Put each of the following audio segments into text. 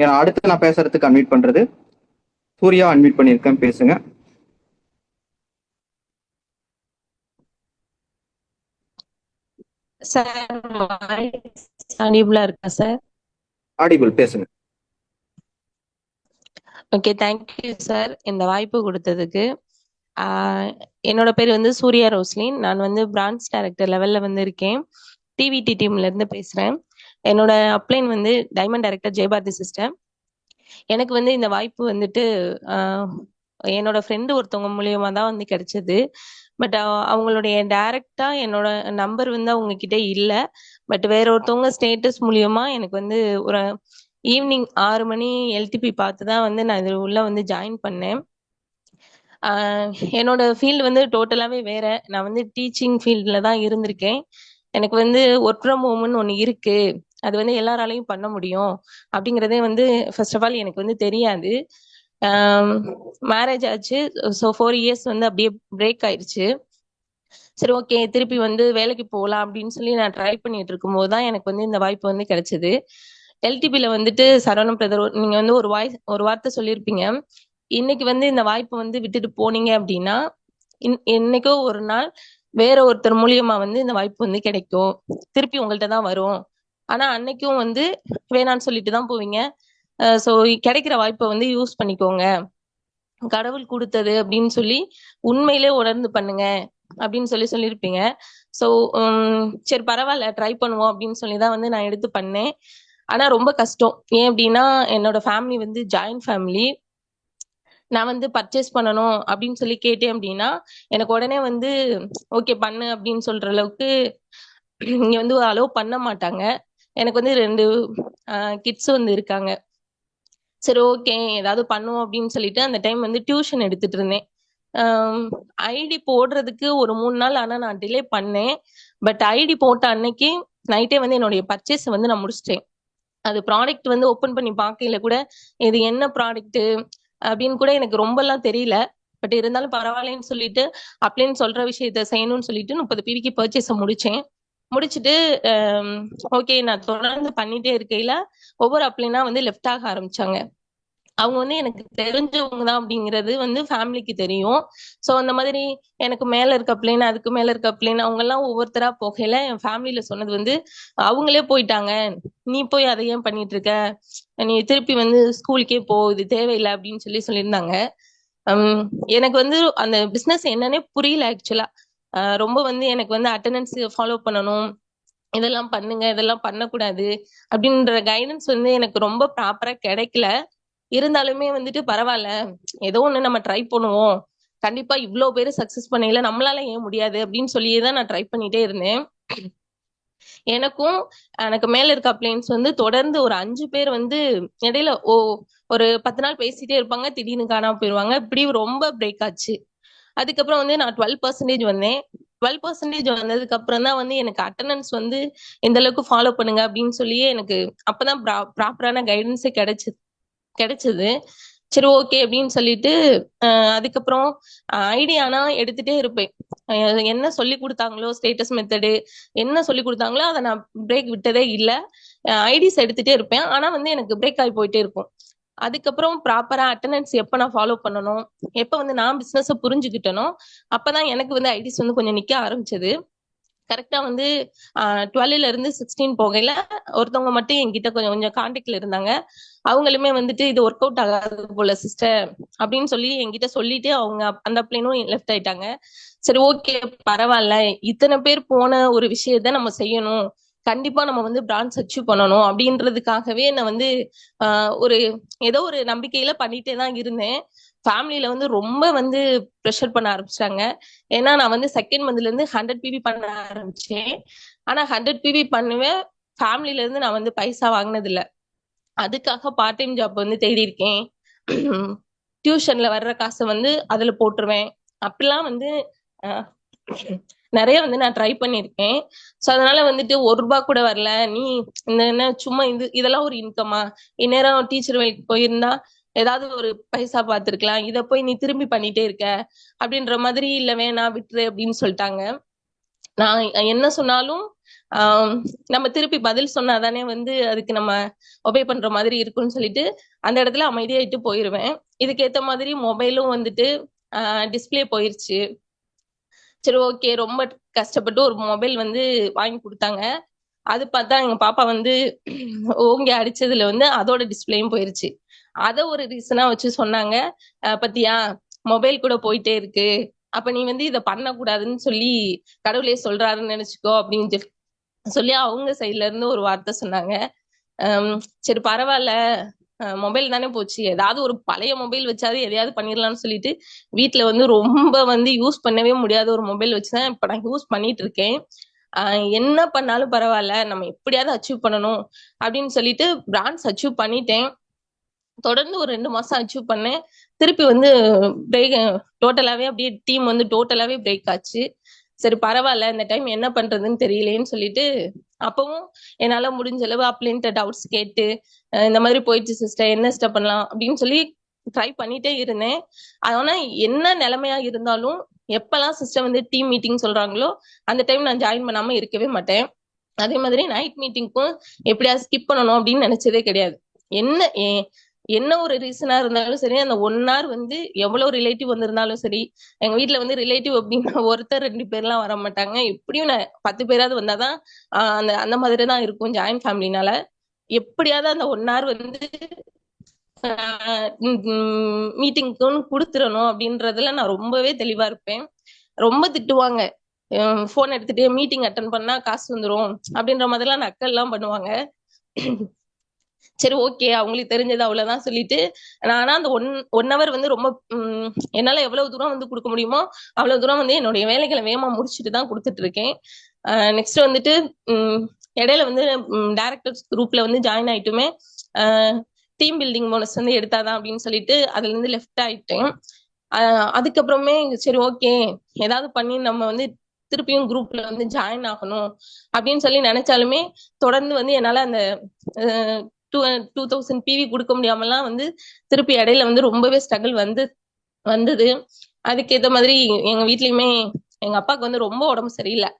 நான் அடுத்து நான் பேசுறதுக்கு அன்மியூட் பண்றது. சூர்யா அன்மியூட் பண்ணியிருக்கேன் பேசுங்க. சார் ஆடிபிள் பேசுங்க. ஓகே தேங்க்யூ சார் இந்த வாய்ப்பு கொடுத்ததுக்கு. என்னோட பேர் வந்து சூர்யா ரோஸ்லின். நான் வந்து பிரான்ச் டைரக்டர் லெவல்ல வந்து இருக்கேன். டிவிடி டீம்ல இருந்து பேசுறேன். என்னோட அப்ளைன் வந்து டைமண்ட் டைரக்டர் ஜெயபாரதி சிஸ்டம் எனக்கு வந்து இந்த வாய்ப்பு வந்துட்டு என்னோட ஃப்ரெண்டு ஒருத்தவங்க மூலியமா தான் வந்து கிடைச்சது. பட் அவங்களுடைய டைரக்டா என்னோட நம்பர் வந்து அவங்க கிட்ட இல்ல. பட் வேற ஒருத்தவங்க ஸ்டேட்டஸ் மூலியமா எனக்கு வந்து ஒரு ஈவினிங் ஆறு மணி எல்டிபி பார்த்து தான் வந்து நான் இது உள்ள வந்து ஜாயின் பண்ணேன். என்னோட ஃபீல்டு வந்து டோட்டலாகவே வேற. நான் வந்து டீச்சிங் ஃபீல்டில் தான் இருந்திருக்கேன். எனக்கு வந்து ஒர்க் ஃப்ரம் ஹோம்னு ஒன்று இருக்கு. அது வந்து எல்லாராலையும் பண்ண முடியும் அப்படிங்கிறதே வந்து ஃபர்ஸ்ட் ஆஃப் ஆல் எனக்கு வந்து தெரியாது. மேரேஜ் ஆச்சு. ஸோ ஃபோர் இயர்ஸ் வந்து அப்படியே பிரேக் ஆயிடுச்சு சரி ஓகே திருப்பி வந்து வேலைக்கு போகலாம் அப்படின்னு சொல்லி நான் ட்ரை பண்ணிட்டு இருக்கும்போது தான் எனக்கு வந்து இந்த வாய்ப்பு வந்து கிடைச்சது. எல்டிபியில் வந்துட்டு சரவணம் பிரதர் நீங்கள் வந்து ஒரு வாய்ஸ் ஒரு வார்த்தை சொல்லியிருப்பீங்க. இன்னைக்கு வந்து இந்த வாய்ப்பை வந்து விட்டுட்டு போனீங்க அப்படின்னா இன் ஒரு நாள் வேற ஒருத்தர் மூலியமா வந்து இந்த வாய்ப்பு வந்து கிடைக்கும். திருப்பி உங்கள்கிட்ட தான் வரும். ஆனா அன்னைக்கும் வந்து வேணான்னு சொல்லிட்டு தான் போவீங்க. ஸோ கிடைக்கிற வாய்ப்பை வந்து யூஸ் பண்ணிக்கோங்க. கடவுள் கொடுத்தது அப்படின்னு சொல்லி உண்மையிலே உணர்ந்து பண்ணுங்க அப்படின்னு சொல்லி சொல்லியிருப்பீங்க. ஸோ சரி பரவாயில்ல ட்ரை பண்ணுவோம் அப்படின்னு சொல்லி தான் வந்து நான் எடுத்து பண்ணேன். ஆனா ரொம்ப கஷ்டம். ஏன் அப்படின்னா என்னோட ஃபேமிலி வந்து ஜாயிண்ட் ஃபேமிலி நான் வந்து பர்ச்சேஸ் பண்ணணும் அப்படின்னு சொல்லி கேட்டேன் அப்படின்னா எனக்கு உடனே வந்து ஓகே பண்ணு அப்படின்னு சொல்ற அளவுக்கு இங்க வந்து அலோவ் பண்ண மாட்டாங்க. எனக்கு வந்து ரெண்டு கிட்ஸ் வந்து இருக்காங்க. சரி ஓகே ஏதாவது பண்ணுவோம் அப்படின்னு சொல்லிட்டு அந்த டைம் வந்து டியூஷன் எடுத்துட்டு இருந்தேன். ஐடி போடுறதுக்கு ஒரு மூணு நாள் ஆனால் நான் டிலே பண்ணேன். பட் ஐடி போட்ட அன்னைக்கு நைட்டே வந்து என்னுடைய பர்ச்சேஸ் வந்து நான் முடிச்சிட்டேன். அது ப்ராடக்ட் வந்து ஓப்பன் பண்ணி பார்க்கல கூட இது என்ன ப்ராடக்ட் அப்படின்னு கூட எனக்கு ரொம்பலாம் தெரியல. பட் இருந்தாலும் பரவாயில்லன்னு சொல்லிட்டு அப்படின்னு சொல்ற விஷயத்த செய்யணும்னு சொல்லிட்டு முப்பது பிவிக்கு பர்ச்சேஸை முடிச்சேன். முடிச்சுட்டு ஓகே நான் தொடர்ந்து பண்ணிட்டே இருக்கையில ஒவ்வொரு அப்ளைனா வந்து லெஃப்ட் ஆக ஆரம்பிச்சாங்க. அவங்க வந்து எனக்கு தெரிஞ்சவங்க தான் அப்படிங்கிறது வந்து ஃபேமிலிக்கு தெரியும். ஸோ அந்த மாதிரி எனக்கு மேல இருக்க பிளேன் அதுக்கு மேல இருக்க பிள்ளைன்னு அவங்க எல்லாம் ஒவ்வொருத்தரா போகையில என் ஃபேமிலியில சொன்னது வந்து அவங்களே போயிட்டாங்க. நீ போய் அதை ஏன் பண்ணிட்டு இருக்க? நீ திருப்பி வந்து ஸ்கூலுக்கே போ இது தேவையில்லை அப்படின்னு சொல்லி சொல்லியிருந்தாங்க. எனக்கு வந்து அந்த பிசினஸ் என்னன்னே புரியல ஆக்சுவலா ரொம்ப வந்து எனக்கு வந்து அட்டண்டன்ஸ் ஃபாலோ பண்ணணும். இதெல்லாம் பண்ணுங்க இதெல்லாம் பண்ணக்கூடாது அப்படின்ற கைடன்ஸ் வந்து எனக்கு ரொம்ப ப்ராப்பரா கிடைக்கல. இருந்தாலுமே வந்துட்டு பரவாயில்ல. ஏதோ ஒண்ணு நம்ம ட்ரை பண்ணுவோம். கண்டிப்பா இவ்வளவு பேர் சக்சஸ் பண்ணல நம்மளால ஏன் முடியாது அப்படின்னு சொல்லியே தான் நான் ட்ரை பண்ணிட்டே இருந்தேன். எனக்கும் எனக்கு மேல இருக்க அப்ளைன்ஸ் வந்து தொடர்ந்து ஒரு அஞ்சு பேர் வந்து இடையில ஓ ஒரு பத்து நாள் பேசிட்டே இருப்பாங்க. திடீர்னு காணாம போயிருவாங்க. இப்படி ரொம்ப பிரேக் ஆச்சு. அதுக்கப்புறம் வந்து நான் டுவெல் பர்சன்டேஜ் வந்தேன். டுவெல் பர்சன்டேஜ் வந்ததுக்கு அப்புறம் தான் வந்து எனக்கு அட்டண்டன்ஸ் வந்து எந்த அளவுக்கு ஃபாலோ பண்ணுங்க அப்படின்னு சொல்லியே எனக்கு அப்பதான் ப்ராப்பரான கைடன்ஸே கிடைச்சது கிடைச்சது. சரி ஓகே அப்படின்னு சொல்லிட்டு அதுக்கப்புறம் ஐடியானா எடுத்துட்டே இருப்பேன். என்ன சொல்லி கொடுத்தாங்களோ ஸ்டேட்டஸ் மெத்தடு என்ன சொல்லி கொடுத்தாங்களோ அதை நான் பிரேக் விட்டதே இல்லை. ஐடிஸ் எடுத்துட்டே இருப்பேன். ஆனா வந்து எனக்கு பிரேக் ஆகி போயிட்டே இருக்கும். அதுக்கப்புறம் ப்ராப்பரா அட்டண்டன்ஸ் எப்போ நான் ஃபாலோ பண்ணணும்? எப்போ வந்து நான் பிசினஸ் புரிஞ்சுக்கிட்டனோ அப்பதான் எனக்கு வந்து ஐடிஸ் வந்து கொஞ்சம் நிக்க ஆரம்பிச்சது. கரெக்டா வந்து டுவெல்ல இருந்து சிக்ஸ்டீன் போகையில ஒருத்தவங்க மட்டும் என்கிட்ட கொஞ்சம் கொஞ்சம் கான்டாக்ட்ல இருந்தாங்க. அவங்களுமே வந்துட்டு இது ஒர்க் அவுட் ஆகாது போல சிஸ்டர் அப்படின்னு சொல்லி என்கிட்ட சொல்லிட்டு அவங்க அந்த பிளேனும் லெஃப்ட் ஆயிட்டாங்க. சரி ஓகே பரவாயில்ல. இத்தனை பேர் போன ஒரு விஷயத்த நம்ம செய்யணும். கண்டிப்பா நம்ம வந்து பிராண்ட்ஸ் அச்சீவ் பண்ணணும் அப்படின்றதுக்காகவே நான் வந்து ஒரு ஏதோ ஒரு நம்பிக்கையில பண்ணிட்டே தான் இருந்தேன். ஃபேமிலியில வந்து ரொம்ப வந்து ப்ரெஷர் பண்ண ஆரம்பிச்சிட்டாங்க. ஏன்னா நான் வந்து செகண்ட் மந்த்ல இருந்து ஹண்ட்ரட் பிபி பண்ண ஆரம்பிச்சேன். ஆனா ஹண்ட்ரட் பிபி பண்ணுவேன் ஃபேமிலில இருந்து நான் வந்து பைசா வாங்கினது இல்ல அதுக்காக பார்ட் டைம் ஜாப் வந்து தேடி இருக்கேன் டியூஷன்ல வர்ற காசை வந்து அதுல போட்டுருவேன். அப்படிலாம் வந்து நிறைய வந்து நான் ட்ரை பண்ணியிருக்கேன். ஸோ அதனால வந்துட்டு ஒரு ரூபா கூட வரல. நீ இந்த என்ன சும்மா இது இதெல்லாம் ஒரு இன்கமா இந்நேரம் டீச்சர் வேலைக்கு போயிருந்தா ஏதாவது ஒரு பைசா பார்த்துருக்கலாம். இதை போய் நீ திரும்பி பண்ணிட்டே இருக்க. அப்படின்ற மாதிரி இல்லை வேணாம் விட்டுரு அப்படின்னு சொல்லிட்டாங்க. நான் என்ன சொன்னாலும் நம்ம திருப்பி பதில் சொன்னாதானே வந்து அதுக்கு நம்ம ஒபே பண்ற மாதிரி இருக்கும்னு சொல்லிட்டு அந்த இடத்துல அமைதியாயிட்டு போயிருவேன். இதுக்கேத்த மாதிரி மொபைலும் வந்துட்டு டிஸ்பிளே போயிருச்சு. சரி ஓகே ரொம்ப கஷ்டப்பட்டு ஒரு மொபைல் வந்து வாங்கி கொடுத்தாங்க. அது பார்த்தா எங்க பாப்பா வந்து ஓங்கி அடிச்சதுல வந்து அதோட டிஸ்பிளேயும் போயிருச்சு. அதை ஒரு ரீசனா வச்சு சொன்னாங்க. பத்தியா? மொபைல் கூட போயிட்டே இருக்கு. அப்ப நீ வந்து இதை பண்ணக்கூடாதுன்னு சொல்லி கடவுளே சொல்றாருன்னு நினைச்சுக்கோ அப்படின்னு சொல்லி சொல்லி அவங்க சைட்ல இருந்து ஒரு வார்த்தை சொன்னாங்க. சரி பரவாயில்ல. மொபைல் தானே போச்சு. ஏதாவது ஒரு பழைய மொபைல் வச்சாது எதையாவது பண்ணிடலாம்னு சொல்லிட்டு வீட்டுல வந்து ரொம்ப வந்து யூஸ் பண்ணவே முடியாத ஒரு மொபைல் வச்சுதான் இப்ப நான் யூஸ் பண்ணிட்டு இருக்கேன் என்ன பண்ணாலும் பரவாயில்ல. நம்ம எப்படியாவது அச்சீவ் பண்ணணும் அப்படின்னு சொல்லிட்டு பிராண்ட்ஸ் அச்சீவ் பண்ணிட்டேன். தொடர்ந்து ஒரு ரெண்டு மாசம் அச்சீவ் பண்ணேன். திருப்பி வந்து பிரேக் டோட்டலாவே அப்படியே டீம் வந்து டோட்டலாவே பிரேக் ஆச்சு. சரி பரவாயில்ல. இந்த டைம் என்ன பண்றதுன்னு தெரியலேன்னு சொல்லிட்டு அப்பவும் என்னால முடிஞ்ச அளவு அப்ளின்ட்ட டவுட்ஸ் கேட்டு இந்த மாதிரி போயிடுச்சு சிஸ்டர் என்ன ஸ்டெப் பண்ணலாம்? அப்படின்னு சொல்லி ட்ரை பண்ணிட்டே இருந்தேன். ஆனா என்ன நிலைமையா இருந்தாலும் எப்பெல்லாம் சிஸ்டர் வந்து டீம் மீட்டிங் சொல்றாங்களோ அந்த டைம் நான் ஜாயின் பண்ணாம இருக்கவே மாட்டேன். அதே மாதிரி நைட் மீட்டிங்க்கும் எப்படியாவது ஸ்கிப் பண்ணணும் அப்படின்னு நினைச்சதே கிடையாது. என்ன ஏ- என்ன ஒரு ரீசனா இருந்தாலும் சரி அந்த ஒன் ஹவர் வந்து எவ்வளவு ரிலேட்டிவ் வந்திருந்தாலும் சரி எங்க வீட்டுல வந்து ரிலேட்டிவ் அப்படின்னா ஒருத்தர் ரெண்டு பேர்லாம் வர மாட்டாங்க. எப்படியும் நான் பத்து பேராவது வந்தாதான் அந்த அந்த மாதிரி தான் இருக்கும் ஜாயின்ட் ஃபேமிலினால எப்படியாவது அந்த ஒன் ஹவர் வந்து மீட்டிங்க்குன்னு கொடுத்துடணும் அப்படின்றதுல நான் ரொம்பவே தெளிவா இருப்பேன். ரொம்ப திட்டுவாங்க. ஃபோன் எடுத்துட்டு மீட்டிங் அட்டன் பண்ணா காசு வந்துடும் அப்படின்ற மாதிரிலாம் நக்கல் எல்லாம் பண்ணுவாங்க. சரி ஓகே அவங்களுக்கு தெரிஞ்சது அவ்வளவுதான் சொல்லிட்டு நானா அந்த ஒன் ஒன் ஹவர் வந்து ரொம்ப என்னால எவ்வளவு தூரம் வந்து கொடுக்க முடியுமோ அவ்வளவு தூரம் வந்து என்னுடைய வேலைகளை வேகமா முடிச்சுட்டு தான் கொடுத்துட்டு இருக்கேன். நெக்ஸ்ட் வந்துட்டு இடையில வந்து டேரக்டர்ஸ் குரூப்ல வந்து ஜாயின் ஆயிட்டுமே டீம் பில்டிங் போனஸ் வந்து எடுத்தாதான் அப்படின்னு சொல்லிட்டு அதுல இருந்து லெஃப்ட் ஆயிட்டேன். அதுக்கப்புறமே சரி ஓகே ஏதாவது பண்ணி நம்ம வந்து திருப்பியும் குரூப்ல வந்து ஜாயின் ஆகணும் அப்படின்னு சொல்லி நினைச்சாலுமே தொடர்ந்து வந்து என்னால அந்த டூ டூ தௌசண்ட் பிவி கொடுக்க முடியாமலாம் வந்து திருப்பி இடையில வந்து ரொம்பவே ஸ்ட்ரகிள் வந்து வந்தது. அதுக்கேற்ற மாதிரி எங்க வீட்லயுமே எங்க அப்பாவுக்கு வந்து ரொம்ப உடம்பு சரியில்லை.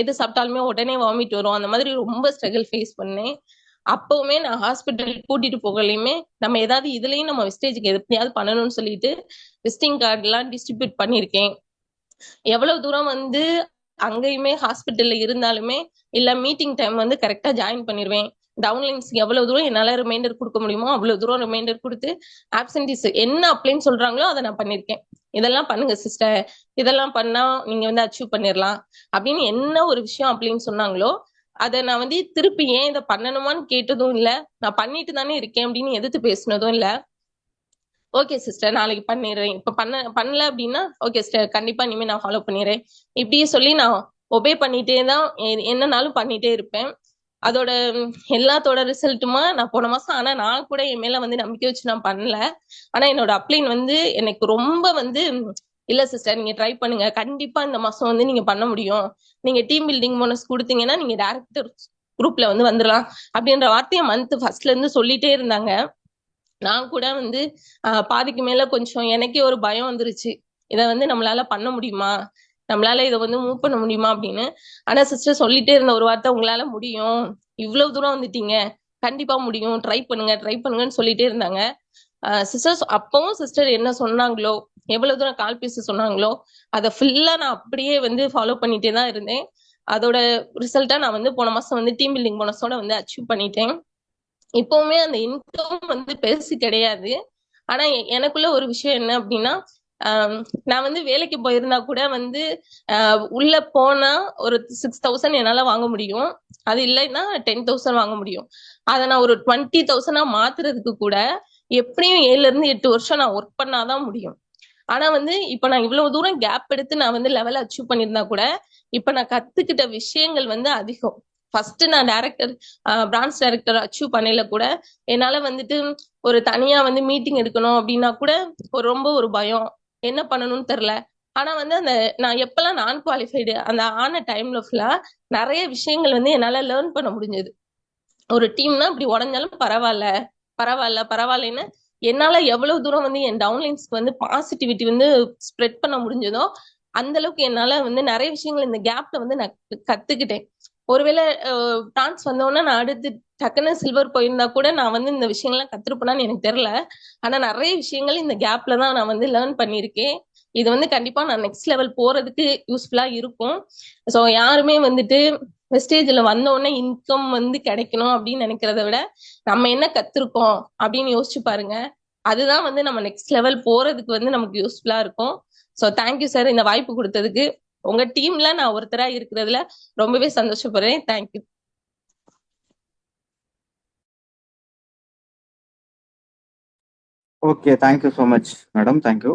எது சாப்பிட்டாலுமே உடனே வாமிட் வரும். அந்த மாதிரி ரொம்ப ஸ்ட்ரகிள் ஃபேஸ் பண்ணேன். அப்பவுமே நான் ஹாஸ்பிட்டல் கூட்டிட்டு போகலையுமே நம்ம ஏதாவது இதுலயும் நம்ம விஸ்டேஜுக்கு எப்படியாவது பண்ணணும்னு சொல்லிட்டு விசிட்டிங் கார்டு எல்லாம் டிஸ்ட்ரிபியூட் பண்ணியிருக்கேன். எவ்வளவு தூரம் வந்து அங்கேயுமே ஹாஸ்பிட்டல்ல இருந்தாலுமே இல்ல மீட்டிங் டைம் வந்து கரெக்டா ஜாயின் பண்ணிடுவேன் டவுன்லைன்ஸ்க்கு எவ்வளவு தூரம் என்னால ரிமைண்டர் கொடுக்க முடியுமோ அவ்வளவு தூரம் ரிமைண்டர் கொடுத்து ஆப்சன்டிஸ் என்ன அப்ளைன்னு சொல்றாங்களோ அதை நான் பண்ணிருக்கேன் இதெல்லாம் பண்ணுங்க சிஸ்டர் இதெல்லாம் பண்ணா நீங்க வந்து அச்சீவ் பண்ணிடலாம் அப்படின்னு என்ன ஒரு விஷயம் அப்படின்னு சொன்னாங்களோ அதை நான் வந்து திருப்பி ஏன் இதை பண்ணணுமான்னு கேட்டதும் இல்ல. நான் பண்ணிட்டு தானே இருக்கேன் அப்படின்னு எதிர்த்து பேசினதும் இல்ல. ஓகே சிஸ்டர் நாளைக்கு பண்ணிடுறேன். இப்ப பண்ண பண்ணல அப்படின்னா ஓகே சிஸ்டர் கண்டிப்பா இனிமேல் நான் ஃபாலோ பண்ணிடுறேன். இப்படியே சொல்லி நான் ஒபே பண்ணிட்டே தான் என்னன்னாலும் என்னனாலும் பண்ணிட்டே இருப்பேன். அதோட எல்லாத்தோட ரிசல்ட்டுமா நான் போன மாசம் ஆனா நான் கூட என் மேல வந்து நம்பிக்கை வச்சு நான் பண்ணல. ஆனா என்னோட அப்ளைன் வந்து எனக்கு ரொம்ப வந்து இல்ல சிஸ்டர் நீங்க ட்ரை பண்ணுங்க. கண்டிப்பா இந்த மாசம் வந்து நீங்க பண்ண முடியும். நீங்க டீம் பில்டிங் போனஸ் கொடுத்தீங்கன்னா நீங்க டேரக்டர் குரூப்ல வந்து வந்துடலாம் அப்படின்ற வார்த்தையை மந்த் ஃபர்ஸ்ட்ல இருந்து சொல்லிட்டே இருந்தாங்க. நான் கூட வந்து பாதிக்கு மேல கொஞ்சம் எனக்கே ஒரு பயம் வந்துருச்சு. இதை வந்து நம்மளால பண்ண முடியுமா? நம்மளால இதை வந்து மூவ் பண்ண முடியுமா அப்படின்னு? ஆனா சிஸ்டர் சொல்லிட்டே இருந்த ஒரு வார்த்தை உங்களால முடியும். இவ்வளவு தூரம் வந்துட்டீங்க. கண்டிப்பா முடியும். ட்ரை பண்ணுங்க ட்ரை பண்ணுங்கன்னு சொல்லிட்டே இருந்தாங்க. சிஸ்டர் அப்பவும் சிஸ்டர் என்ன சொன்னாங்களோ எவ்வளவு தூரம் கால் பேச சொன்னாங்களோ அதை ஃபுல்லா நான் அப்படியே வந்து ஃபாலோ பண்ணிட்டே தான் இருந்தேன். அதோட ரிசல்ட்டா நான் வந்து போன மாசம் வந்து டீம் பில்டிங் போனஸோட வந்து அச்சீவ் பண்ணிட்டேன். இப்பவுமே அந்த இன்கம் வந்து பெருசு கிடையாது. ஆனா எ- எனக்குள்ள ஒரு விஷயம் என்ன அப்படின்னா நான் வந்து வேலைக்கு போயிருந்தா கூட வந்து உள்ள போனா ஒரு சிக்ஸ் தௌசண்ட் என்னால வாங்க முடியும். அது இல்லைன்னா டென் தௌசண்ட் வாங்க முடியும். அதை நான் ஒரு டுவெண்ட்டி தௌசண்டா மாத்துறதுக்கு கூட எப்படியும் ஏழுல இருந்து எட்டு வருஷம் நான் ஒர்க் பண்ணாதான் முடியும். ஆனா வந்து இப்ப நான் இவ்வளவு தூரம் கேப் எடுத்து நான் வந்து லெவல் அச்சீவ் பண்ணியிருந்தா கூட இப்ப நான் கத்துக்கிட்ட விஷயங்கள் வந்து அதிகம். ஃபர்ஸ்ட் நான் டைரக்டர் பிரான்ச் டைரக்டர் அச்சீவ் பண்ணல கூட என்னால வந்துட்டு ஒரு தனியா வந்து மீட்டிங் எடுக்கணும் அப்படின்னா கூட ஒரு ரொம்ப ஒரு பயம். என்ன பண்ணணும்னு தெரில ஆனா வந்து அந்த நான் எப்பெல்லாம் நான் குவாலிஃபைடு அந்த ஆன டைம்ல ஃபுல்லா நிறைய விஷயங்கள் வந்து என்னால லேர்ன் பண்ண முடிஞ்சது. ஒரு டீம்னா இப்படி உடஞ்சாலும் பரவாயில்ல பரவாயில்ல பரவாயில்லன்னு என்னால எவ்வளவு தூரம் வந்து என் டவுன்லைன்ஸ்க்கு வந்து பாசிட்டிவிட்டி வந்து ஸ்ப்ரெட் பண்ண முடிஞ்சதோ அந்த அளவுக்கு என்னால வந்து நிறைய விஷயங்கள் இந்த கேப்ல வந்து நான் கத்துக்கிட்டேன். ஒருவேளை டான்ஸ் வந்தோடனே நான் அடுத்து டக்குன்னு சில்வர் போயிருந்தா கூட நான் வந்து இந்த விஷயங்கள்லாம் கத்துருப்பேனான்னு எனக்கு தெரியல. ஆனா நிறைய விஷயங்கள் இந்த கேப்ல தான் நான் வந்து லேர்ன் பண்ணியிருக்கேன் இது வந்து கண்டிப்பா நான் நெக்ஸ்ட் லெவல் போறதுக்கு யூஸ்ஃபுல்லா இருக்கும். ஸோ யாருமே வந்துட்டு வெஸ்டேஜ்ல வந்த உடனே இன்கம் வந்து கிடைக்கணும் அப்படின்னு நினைக்கிறத விட நம்ம என்ன கத்துருக்கோம் அப்படின்னு யோசிச்சு பாருங்க. அதுதான் வந்து நம்ம நெக்ஸ்ட் லெவல் போறதுக்கு வந்து நமக்கு யூஸ்ஃபுல்லா இருக்கும். ஸோ தேங்க்யூ சார் இந்த வாய்ப்பு கொடுத்ததுக்கு உங்க டீம்ல நான் ஒருத்தரா இருக்கிறதுல ரொம்பவே சந்தோஷப்படுறேன். Thank you okay thank you so much madam thank you